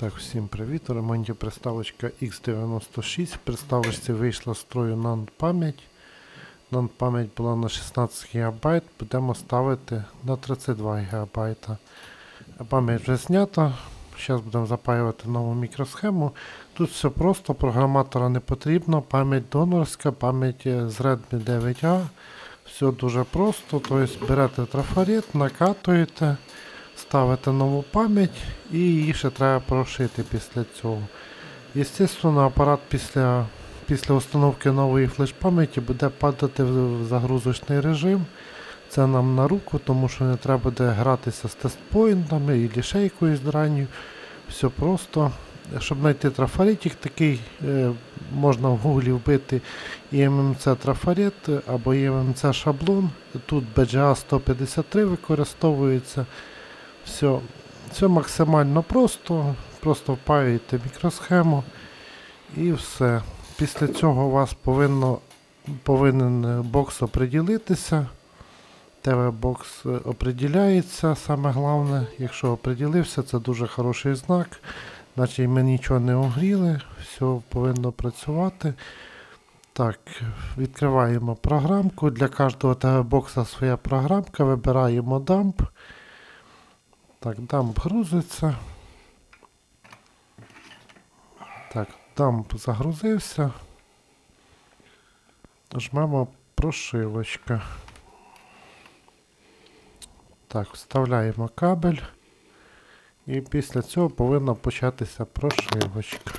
Так, всім привіт. У ремонті приставочка X96. В приставочці вийшла з строю NAND пам'ять. NAND пам'ять була на 16 ГБ, будемо ставити на 32 ГБ. Пам'ять вже знята. Зараз будемо запаювати нову мікросхему. Тут все просто, програматора не потрібно, пам'ять донорська, пам'ять е, з Redmi 9A. Все дуже просто. Тобто берете трафарет, накатуєте, ставите нову пам'ять і її ще треба прошити після цього. Естественно, апарат після, після установки нової флеш-пам'яті буде падати в загрузочний режим. Це нам на руку, тому що не треба буде гратися з тестпоінтами і ще якоюсь дранню. Все просто. Щоб знайти трафаретик такий, е, можна в гуглі вбити EMMC трафарет або EMMC шаблон. Тут BGA 153 використовується. Все, все максимально просто. Просто впаюєте мікросхему і все. Після цього у вас повинно, повинен е, бокс оприділитися. ТВ-бокс е, оприділяється, саме головне. Якщо оприділився, це дуже хороший знак. Значить ми нічого не огріли, все повинно працювати. Так, відкриваємо програмку. Для кожного ТВ-бокса своя програмка. Вибираємо дамп. Так, дамп грузиться. Так, дамп загрузився. Жмемо прошивочка. Так, вставляємо кабель. І після цього повинна початися прошивочка.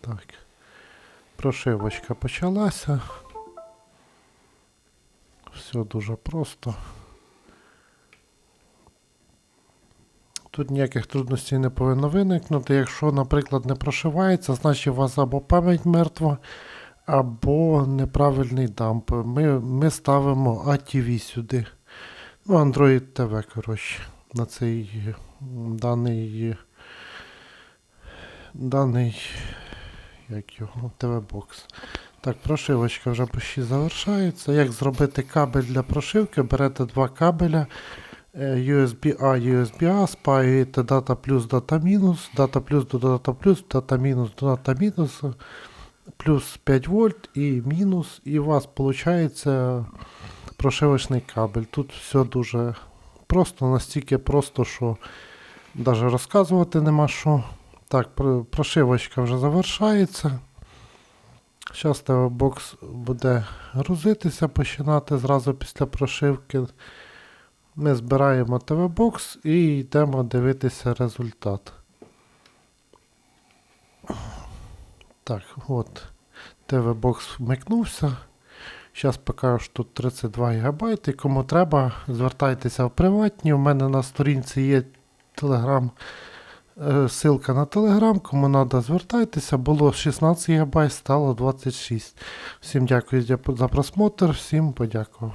Так. Прошивочка почалася. Все дуже просто. Тут ніяких трудностей не повинно виникнути. Якщо, наприклад, не прошивається, значить у вас або пам'ять мертва, або неправильний дамп. Ми, ми ставимо ATV сюди. Ну, Android TV, коротше, на цей даний. Даний. Як його? ТВ-бокс. Так, прошивочка вже почти завершається. Як зробити кабель для прошивки? Берете два кабеля. Е, USB-A, USB-A, спаюєте дата плюс, дата мінус, дата плюс до дата плюс, дата мінус до дата мінус, плюс 5 вольт і мінус, і у вас виходить прошивочний кабель. Тут все дуже просто, настільки просто, що навіть розказувати нема що. Так, прошивочка вже завершається. Зараз ТВ-бокс буде грузитися, починати зразу після прошивки. Ми збираємо ТВ-бокс і йдемо дивитися результат. Так, от. ТВ-бокс вмикнувся. Зараз покажу, що тут 32 ГБ. І кому треба, звертайтеся в приватні. У мене на сторінці є телеграм. е, Ссылка на телеграм, кому треба, звертайтеся. Було 16 ГБ, стало 26. Всім дякую за просмотр, всім подякував.